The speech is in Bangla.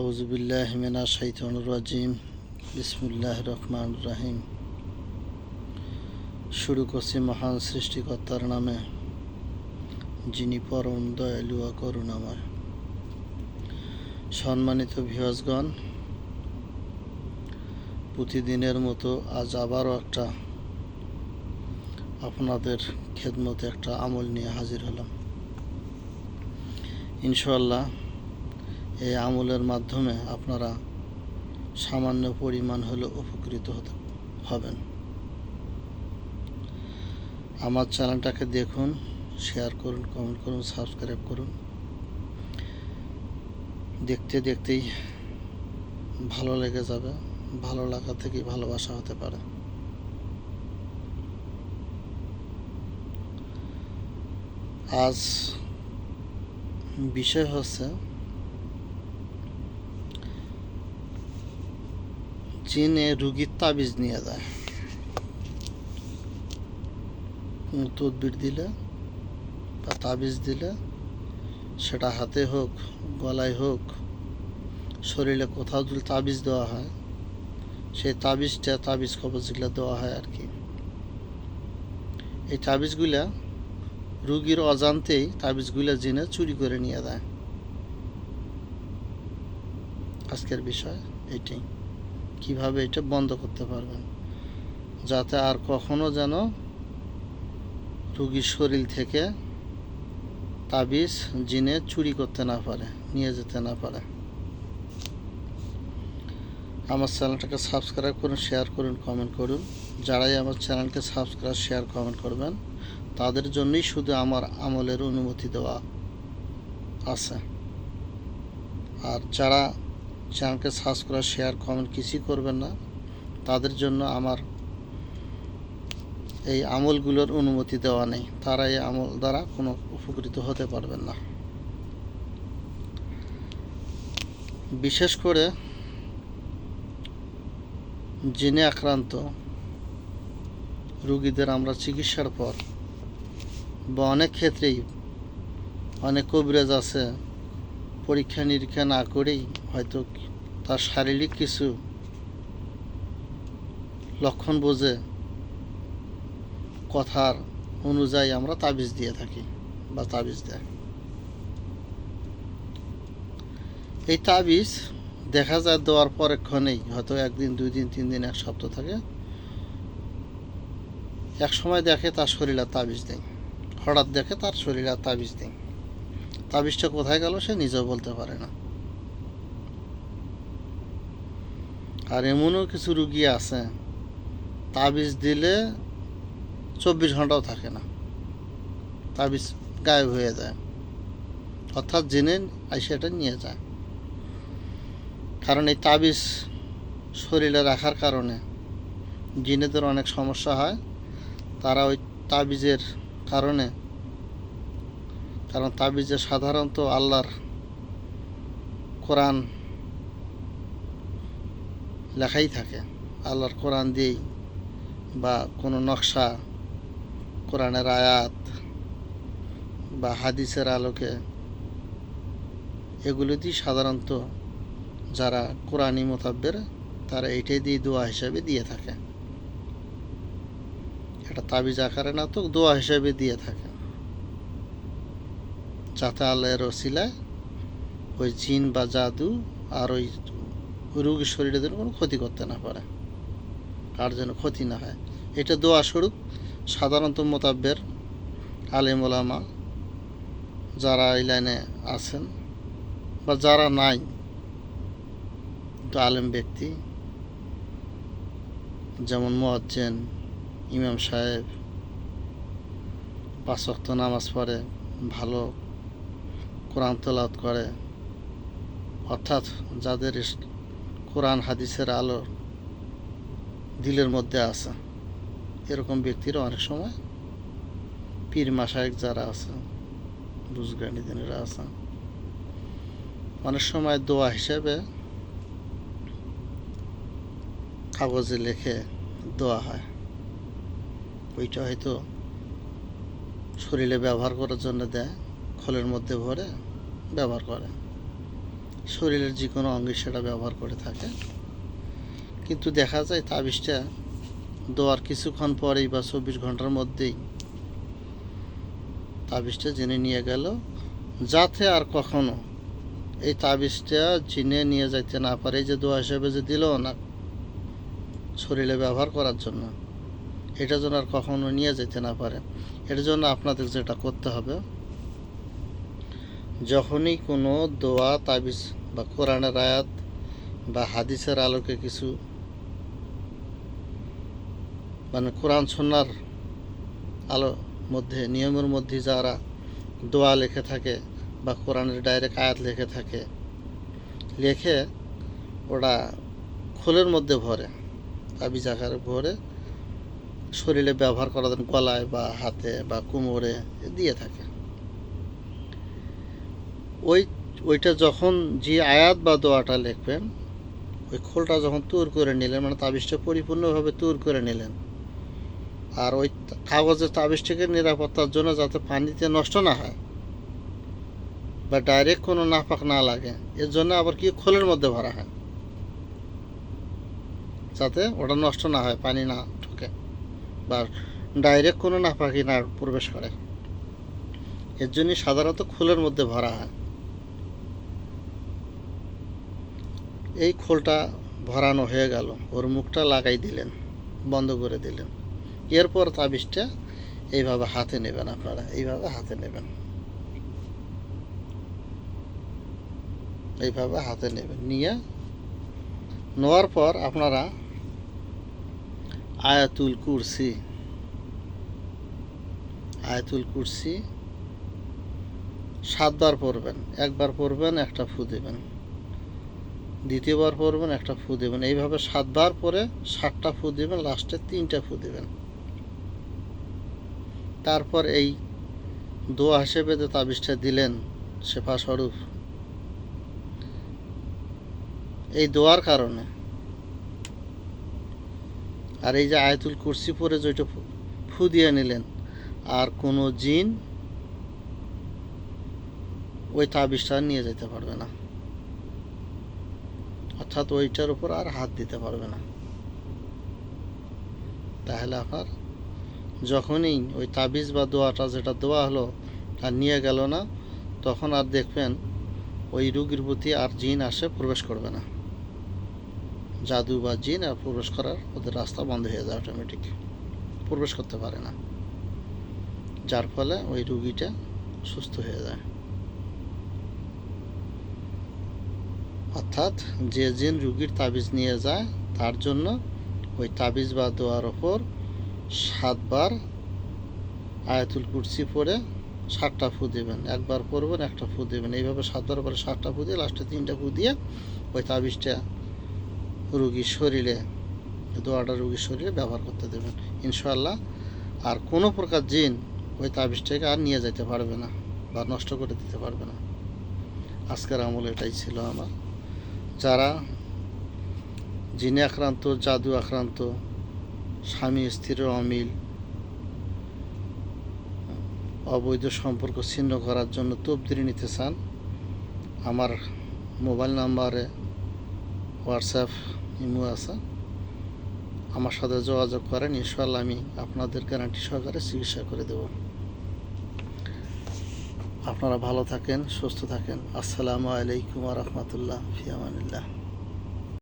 আউজুবিল্লাহ মিনা শাইতানুর রাজিম বিসমুল্লাহ রহমান রাহিম শুরু করছি মহান সৃষ্টিকর্তার নামে, যিনি পরম দয়ালু করুণাময়। সম্মানিত ভিওয়াসগণ প্রতিদিনের মতো আজ আবারও একটা আপনাদের খেদমতে একটা আমল নিয়ে হাজির হলাম। ইনশাল্লাহ এই আমলের মাধ্যমে আপনারা সামান্য পরিমাণ হলেও উপকৃত হতে হবেন। আমার চ্যানেলটাকে দেখুন শেয়ার করুন কমেন্ট করুন সাবস্ক্রাইব করুন। দেখতে দেখতেই ভালো লেগে যাবে, ভালো লাগা থেকেই ভালোবাসা হতে পারে। আজ বিষয় হচ্ছে চীনে রুগীর তাবিজ নিয়ে যায়। তদবির দিলে বা তাবিজ দিলে সেটা হাতে হোক, গলায় হোক, শরীরে কোথাও যদি তাবিজ দেওয়া হয়, সেই তাবিজটা তাবিজ কবজগুলো দেওয়া হয় আর কি। এই তাবিজগুলা রুগীর অজান্তেই তাবিজগুলো জিনে চুরি করে নিয়ে দেয় আজকের বিষয় এটাই। কীভাবে এটা বন্ধ করতে পারবেন? যাতে আর কখনো যেন রুগীর শরীর থেকে তাবিজ, জিনে চুরি করতে না পারে, নিয়ে যেতে না পারে। আমার চ্যানেলটাকে সাবস্ক্রাইব করুন, শেয়ার করুন, কমেন্ট করুন। যারাই আমার চ্যানেলকে সাবস্ক্রাইব, শেয়ার, কমেন্ট করবেন, তাদের জন্যই শুধু আমার আমলের অনুমতি দেওয়া আছে। আর যারা চ্যানেলকে সাবস্ক্রাইব শেয়ার কমেন্ট কিছুই করবেন না। তাদের জন্য আমার এই আমলগুলোর অনুমতি দেওয়া নেই। তারা এই আমল দ্বারা কোনো উপকৃত হতে পারবেন না। বিশেষ করে জেনে আক্রান্ত রুগীদের আমরা চিকিৎসার পর বা অনেক ক্ষেত্রেই অনেক কবিরাজ আছে পরীক্ষা নিরীক্ষা না করেই হয়তো তার শারীরিক কিছু লক্ষণ বোঝে, কথার অনুযায়ী আমরা তাবিজ দিয়ে থাকি বা তাবিজ দেয়। এই তাবিজ দেখা যায় দেওয়ার পরেক্ষণেই হয়তো একদিন, দুই দিন, তিন দিন, এক সপ্তাহ থাকে। এক সময় দেখে তার শরীরে তাবিজ দেয়। হঠাৎ দেখে তার শরীরে তাবিজ দেয়। তাবিজটা কোথায় গেল সে নিজেও বলতে পারে না। আর এমনও কিছু রুগী আছে, তাবিজ দিলে চব্বিশ ঘন্টাও থাকে না। তাবিজ গায়েব হয়ে যায়, অর্থাৎ জেনে আইসে নিয়ে যায়। কারণ এই তাবিজ শরীরে রাখার কারণে জিনেদের অনেক সমস্যা হয়। তারা ওই তাবিজের কারণে কারণ তাবিজে সাধারণত আল্লাহর কোরআন লেখাই থাকে, আল্লাহর কোরআন দিয়েই বা কোনো নকশা, কোরআনের আয়াত বা হাদিসের আলোকে এগুলো দিয়ে সাধারণত যারা কোরআনি মোতাব্বের, তারা এটাই দিয়ে দোয়া হিসাবে দিয়ে থাকে। এটা তাবিজ আকারে না তো দোয়া হিসাবে দিয়ে থাকে। যাতে আল্লাহর রসিলায় ওই জিন বা জাদু আর ওই রোগীর শরীরে যেন কোনো ক্ষতি করতে না পারে। আর যেন ক্ষতি না হয়। এটা দোয়া স্বরূপ সাধারণত মোতাব্বের আলিম ওলামা যারা এই লাইনে আছেন বা যারা নাই আলেম ব্যক্তি যেমন মোয়াজ্জেন, ইমাম সাহেব, পাঁচ নামাজ পড়ে, ভালো কোরআন তেলাওয়াত করে। অর্থাৎ যাদের কোরআন হাদিসের আলো দিলের মধ্যে আছে। এরকম ব্যক্তিরা অনেক সময় পীর মাসায়ক যারা আছে, বুজগানি দিনেরা আছে, অনেক সময় দোয়া হিসেবে কাগজে লিখে দোয়া হয়। ওইটা হয়তো শরীরে ব্যবহার করার জন্য দেয়, খোলের মধ্যে ভরে। ব্যবহার করে। শরীরের যে কোনো অঙ্গে সেটা ব্যবহার করে থাকে। কিন্তু দেখা যায় তাবিজটা দেওয়ার কিছুক্ষণ পরেই বা চব্বিশ ঘণ্টার মধ্যেই তাবিজটা জেনে নিয়ে গেল, যাতে আর কখনো এই তাবিজটা জিনে নিয়ে যাইতে না পারে। যে দোয়া হিসেবে যে দিল না শরীরে ব্যবহার করার জন্য, এটা যেন আর কখনো নিয়ে যেতে না পারে। এর জন্য আপনাদের যেটা করতে হবে যখনই কোনো দোয়া, তাবিজ বা কোরআনের আয়াত বা হাদিসের আলোকে কিছু মানে কোরআন সন্ন্যার আলো মধ্যে, নিয়মের মধ্যে যারা দোয়া লেখে থাকে বা কোরআনের ডাইরেক্ট আয়াত লিখে থাকে, লেখে ওরা খোলের মধ্যে ভরে, তাবিজ আকারে ভরে শরীরে ব্যবহার করা গলায় বা হাতে বা কোমরে দিয়ে থাকে। ওই, ওইটা যখন যে আয়াত বা দোয়াটা লিখবেন, ওই খোলটা যখন তৈরি করে নিলেন মানে তাবিজটা পরিপূর্ণভাবে তৈরি করে নিলেন, আর ওই কাগজের তাবিজটাকে নিরাপত্তার জন্য যাতে পানিতে নষ্ট না হয় বা ডাইরেক্ট কোনো নাপাক না লাগে, এর জন্য আবার কি খোলের মধ্যে ভরা হয়? যাতে ওটা নষ্ট না হয়, পানি না ঢোকে বা ডাইরেক্ট কোনো নাপাকি না প্রবেশ করে। এর জন্য সাধারণত খোলের মধ্যে ভরা হয়। এই খোলটা ভরানো হয়ে গেল। ওর মুখটা লাগাই দিলেন, বন্ধ করে দিলেন। এরপর তাবিজটা এইভাবে হাতে নেবেন আপনারা, এইভাবে হাতে নেবেন। এইভাবে হাতে নেবেন, নিয়ে নেওয়ার পর আপনারা আয়াতুল কুরসি আয়াতুল কুরসি সাতবার পড়বেন, একবার পড়বেন, একটা ফু দেবেন। দ্বিতীয়বার পরবেন একটা ফু দেবেন। এইভাবে সাতবার পরে সাতটা ফু দেবেন, লাস্টে তিনটা ফু দেবেন। তারপর এই দোয়া হিসেবে যে তাবিজটা দিলেন শেফা স্বরূপ এই দোয়ার কারণে। আর এই যে আয়তুল কুরসি পরে যেটা ফু- ফু দিয়ে নিলেন, আর কোনো জিন ওই তাবিজটা নিয়ে যেতে পারবে না। অর্থাৎ ওইটার উপর আর হাত দিতে পারবে না। তাহলে আপনার যখনই ওই তাবিজ বা দোয়াটা যেটা দেওয়া হলো, আর নিয়ে গেল না, তখন আর দেখবেন ওই রুগীর প্রতি আর জিন আসে প্রবেশ করবে না। জাদু বা জিন আর প্রবেশ করার ওদের রাস্তা বন্ধ হয়ে যায় অটোমেটিক প্রবেশ করতে পারে না। যার ফলে ওই রুগীটা সুস্থ হয়ে যায়। অর্থাৎ যে জিন রুগীর তাবিজ নিয়ে যায়, তার জন্য ওই তাবিজ বা দোয়ার ওপর সাতবার আয়াতুল কুরসি পরে সাতটা ফু দেবেন। একবার পরবেন একটা ফু দেবেন। এইভাবে সাতবার পরে সাতটা ফু দিয়ে লাস্টে তিনটা ফু দিয়ে ওই তাবিজটা রুগীর শরীরে, দোয়াটা রুগীর শরীরে ব্যবহার করতে দেবেন। ইনশাল্লাহ আর কোনো প্রকার জিন ওই তাবিজটাকে আর নিয়ে যেতে পারবে না বা নষ্ট করে দিতে পারবে না। আজকের আমল এটাই ছিল আমার। যারা জিনে আক্রান্ত, জাদু আক্রান্ত, স্বামী স্ত্রীর অমিল, অবৈধ সম্পর্ক ছিন্ন করার জন্য তবদিরি নিতে চান, আমার মোবাইল নাম্বারে হোয়াটসঅ্যাপ, ইমো আছে। আমার সাথে যোগাযোগ করেন ইনশাল্লাহ আমি আপনাদের গ্যারান্টি সহকারে চিকিৎসা করে দেব। আপনারা ভালো থাকেন সুস্থ থাকেন। আসসালামু আলাইকুম রহমতুল্লাহ ফিয়ামানিল্লাহ